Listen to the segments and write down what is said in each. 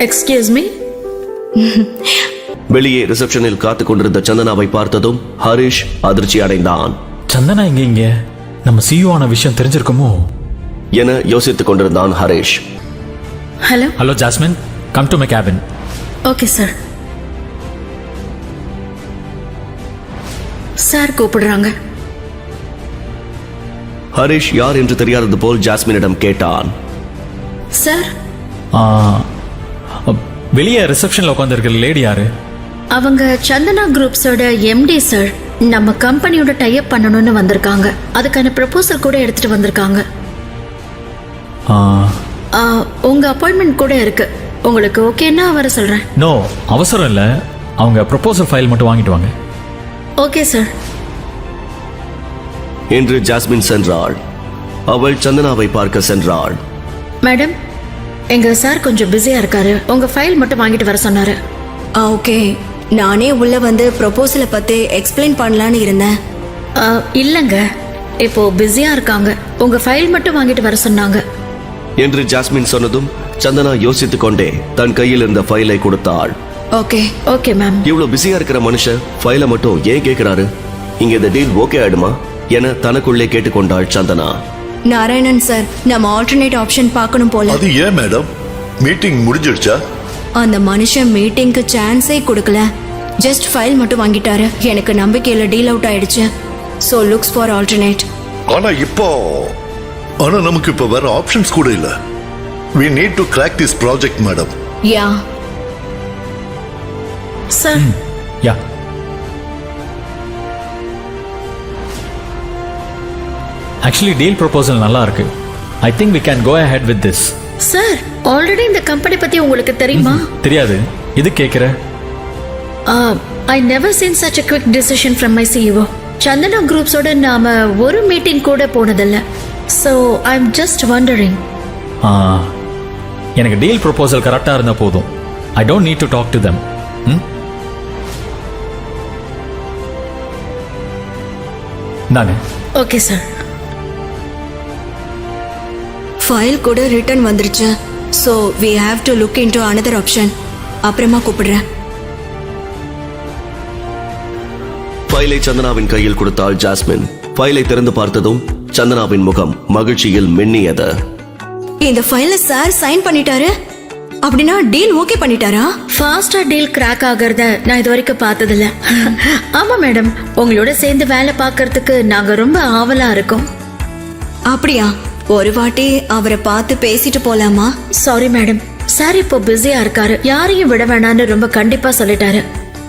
Excuse me வெளியே ரிசப்ஷனில் காத்துக் கொண்டிருந்த சந்தனாவை பார்த்ததும் ஹரிஷ் அதிர்ச்சி அடைந்தான். சந்தனா எங்க இங்க? நம்ம சிஇஓ ஆன விஷயம் தெரிஞ்சிருக்குமோ? என யோசித்துக் கொண்டிருந்தான் Harish. Hello hello Jasmine come to my cabin okay sir sir கூப்பிடுறாங்க. ஹரிஷ் யார் என்று தெரியாதது போல் ஜாஸ்மினிடம் கேட்டான். சார் வெளியே ரிசப்ஷன்ல உட்காந்துருக்கிற லேடி யாரு? அவங்க சந்தனா குரூப்ஸோட எம்டி சார் நம்ம கம்பெனியோட டைப் பண்ணணும்னு வந்திருக்காங்க. அதுக்கான ப்ரப்போசல் கூட எடுத்துட்டு வந்திருக்காங்க. ஆ, ஆ, உங்க அப்பாயின்மெண்ட் கூட இருக்கு. உங்களுக்கு ஓகேன்னா வர சொல்றேன். நோ அவசரம் இல்லை. அவங்க ப்ரொபோசல் ஃபைல் மட்டும் வாங்கிட்டு வாங்க. ஓகே சார் என்று ஜாஸ்மின் சென்றாள். அவள் சந்தனாவை பார்க்க சென்றாள். மேடம் எங்க சார் கொஞ்சம் பிஸியா இருக்காரு. உங்க ஃபைல் மட்டும் வாங்கிட்டு வர சொன்னாரு. ஆ ஓகே நானே உள்ள வந்து ப்ரொபோசலை பத்தி எக்ஸ்பிளைன் பண்ணலான்னு இருந்தேன். இல்லைங்க. இப்போ பிஸியா இருக்காங்க. உங்க ஃபைல் மட்டும் வாங்கிட்டு வர சொன்னாங்க. என்று ஜாஸ்மின் சொன்னதும் சந்தனா யோசித்துக் கொண்டே தன் கையில் இருந்த ஃபைலை கொடுத்தாள். ஓகே ஓகே மேம் இவ்வளவு பிஸியா இருக்கிற மனுஷன் ஃபைலை மட்டும் ஏன் கேட்கிறாரு இங்க இந்த டீல் ஓகே ஆயிடுமா? என தனக்குள்ளே கேட்டுக்கொண்டாள் சந்தனா. நாராயணன் சார் நம்ம ஆல்டர்னேட் ஆப்ஷன் பார்க்கணும் போல. அது ஏன் மேடம்? மீட்டிங் முடிஞ்சிடுச்சா? அந்த மனுஷன் மீட்டிங்க்கு சான்ஸே கொடுக்கல. ஜஸ்ட் ஃபைல் மட்டும் வாங்கிட்டாரு. எனக்கு நம்பிக்கையில டீல் அவுட் ஆயிடுச்சு. ஸோ லுக்ஸ் ஃபார் ஆல்டர்னேட் ஆனா இப்போ ஆனா நமக்கு இப்ப வேற ஆப்ஷன்ஸ் கூட இல்ல. we need to crack this project madam yeah sir yeah actually deal proposal நல்லா இருக்கு I think we can go ahead with this sir already இந்த கம்பெனி பத்தி உங்களுக்கு தெரியுமா? தெரியாது. இது கேட்குற I never seen such a quick decision from my CEO Chandana குரூப்ஸோட நாம ஒரு மீட்டிங் கூட போனதில்ல. So I am just wondering எனக்கு டீல் ப்ரொபோசல் கரெக்டாக இருந்தால் போதும். I don't need to talk to them தாங்க ஓகே சார் ஃபைல் கூட ரிட்டர்ன் வந்துருச்சு. So we have to look into another option அப்புறமா கூப்பிடுறேன். ஃபைலை சந்தனாவின் கையில் கொடுத்தாள் ஜாஸ்மின். ஃபைலை திறந்து பார்த்ததும் சந்தனாவின் முகம் மகிழ்ச்சியில் மின்னியது. இந்த ஃபைல சார் சைன் பண்ணிட்டாரு. அப்படின்னா டீல் ஓகே பண்ணிட்டாரா? ஃபாஸ்டா டீல் கிராக் ஆகிறத நான் இது வரைக்கும் பார்த்ததில்ல. ஆமா மேடம் உங்களோட சேர்ந்து வேலை பார்க்கறதுக்கு நாங்க ரொம்ப ஆவலா இருக்கோம். அப்படியா? ஒரு வாட்டி அவரை பார்த்து பேசிட்டு போலாமா? சாரி மேடம் சார் இப்போ பிஸியா இருக்காரு. யாரையும் விட வேணாம்னு ரொம்ப கண்டிப்பா சொல்லிட்டாரு.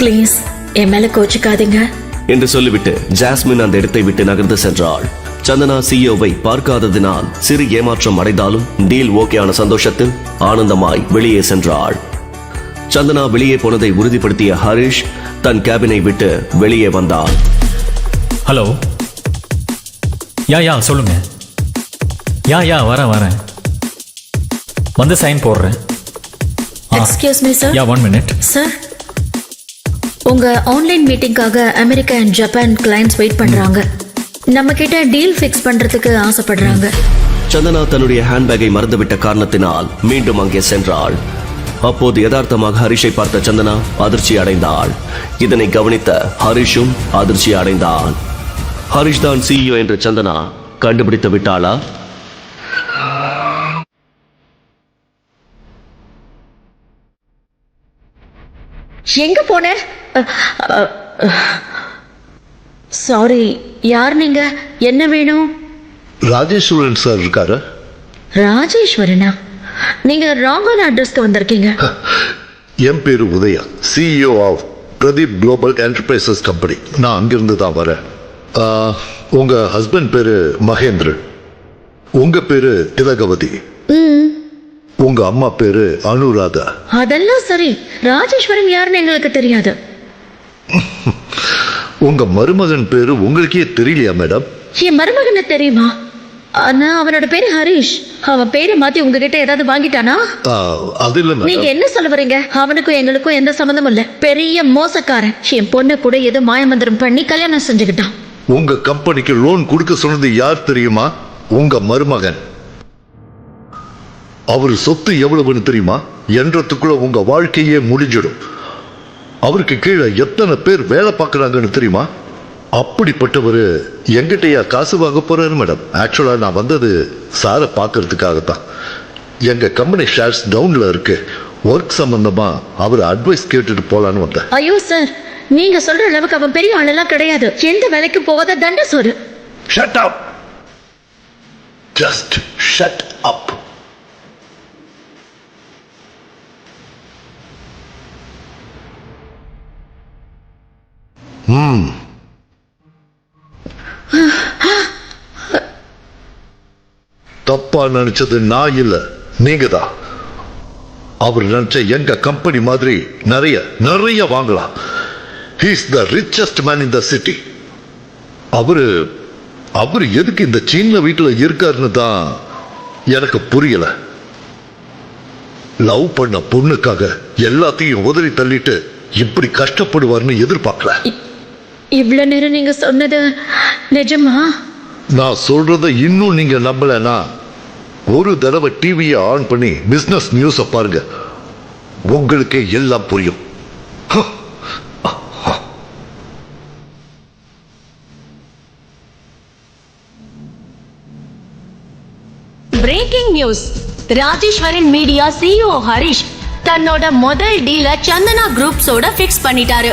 ப்ளீஸ் என் மேல கோச்சிக்காதீங்க. என்று சொல்லிவிட்டு ஜாஸ்மின் அந்த இடத்தை விட்டு நகர்ந்து சென்றாள். சந்தனா சிஇஓவை பார்க்காததினால் சிறு ஏமாற்றம் அடைந்தாலும் டீல் ஓகேயான சந்தோஷத்தில் ஆனந்தமாய் வெளியே சென்றாள். சந்தனா வெளியே போனதை உறுதிப்படுத்திய ஹரிஷ் தன் கேபினை விட்டு வெளியே வந்தான். ஹலோ யா யா சொல்லுங்க. யா யா வரேன் வரேன். வந்து சைன் போடுறேன். Excuse me sir yeah one minute sir உங்க online மீட்டிங்காக America and Japan clients wait பண்றாங்க. நம்ம கிட்ட டீல் ஃபிக்ஸ் பண்றதுக்கு ஆசைப்படுறாங்க. சந்தனா தன்னுடைய ஹேண்ட்பேக்கை மறந்துவிட்ட காரணத்தினால் மீண்டும் அங்கே சென்றாள். அப்போது யதார்த்தமாக ஹரிஷை பார்த்த சந்தனா அதிர்ச்சி அடைந்தாள். இதனை கவனித்த ஹரிஷும் அதிர்ச்சி அடைந்தான். ஹரிஷ் தான் சிஇஓ என்று சந்தனா கண்டுபிடித்து விட்டாளா? எங்க போன? சாரி யார் நீங்க? என்ன வேணும்? ராஜேஸ்வரன் சார் இருக்காரு. ராஜேஸ்வரனா? நீங்க ராங்கான அட்ரஸ்க்கு வந்திருக்கீங்க. என் பேரு Udaya CEO of Pradeep global enterprises company நான் அங்கிருந்து தான் வரேன். உங்க ஹஸ்பண்ட் பேரு மகேந்திரன். உங்க பேரு திலகவதி. உங்க அம்மா பேரு அனுராதா. அதெல்லாம் சரி. ராஜேஸ்வரன் யாருன்னு எங்களுக்கு தெரியாது. உங்க மருமகன் பேரு உங்களுக்கே தெரியலையா மேடம்? என் மருமகனை தெரியுமா? ஆனா அவனோட பேரு ஹரிஷ். அவன் பேரை மாத்தி உங்ககிட்ட ஏதாவது வாங்கிட்டானா? அது இல்ல நீங்க என்ன சொல்ல வரீங்க? அவனுக்கும் எங்களுக்கும் எந்த சம்மந்தமும் இல்ல. பெரிய மோசக்காரன். என் பொண்ணு கூட ஏதோ மாயமந்திரம் பண்ணி கல்யாணம் செஞ்சுக்கிட்டான். உங்க கம்பெனிக்கு லோன் கொடுக்க சொன்னது யார் தெரியுமா? உங்க மருமகன். அவர் சொத்து எவ்வளவுன்னு தெரியுமா? என்றதுக்குள்ள உங்க வாழ்க்கையே முடிஞ்சிடும். அவருக்கு கீழே எத்தனை பேர் வேலை பார்க்கறாங்கன்னு தெரியுமா? அப்படிப்பட்டவர் எங்கிட்டயா காசு வாங்க போறாரு மேடம். ஆக்சுவலா நான் வந்தது சாரை பார்க்கறதுக்காகத்தான். எங்க கம்பெனி ஷேர்ஸ் டவுன்ல இருக்கு. ஒர்க் சம்பந்தமா அவர் அட்வைஸ் கேட்டுட்டு போலான்னு வந்தேன். ஐயோ சார் நீங்க சொல்ற அளவுக்கு அவன் பெரிய ஆளெல்லாம் கிடையாது. எந்த வேலைக்கும் போகாத தண்ட சோறு shut up just shut up தப்பா நினைச்சது நான் இல்ல. நீங்க தான் அவர் நினைச்ச எங்க கம்பெனி மாதிரி நிறைய நிறைய வாங்கலாம். He's the richest man in the city அவரு அவர் எதுக்கு இந்த சின்ன வீட்டுல இருக்காருன்னு தான் எனக்கு புரியல. லவ் பண்ண பொண்ணுக்காக எல்லாத்தையும் உதறி தள்ளிட்டு இப்படி கஷ்டப்படுவார்னு எதிர்பார்க்கல. இவ்வளவு நேரம் நீங்க சொன்னது நிஜமா? நான் சொல்றத இன்னும் நீங்க நம்பலனா? ஒரு தடவை டிவியை ஆன் பண்ணி பிசினஸ் நியூஸை பாருங்க. உங்களுக்கே எல்லாம் புரியும். Breaking news Rajeswaran media CEO Harish தன்னோட முதல் டீல சந்தனா குரூப்ஸோட ஃபிக்ஸ் பண்ணிட்டாரு.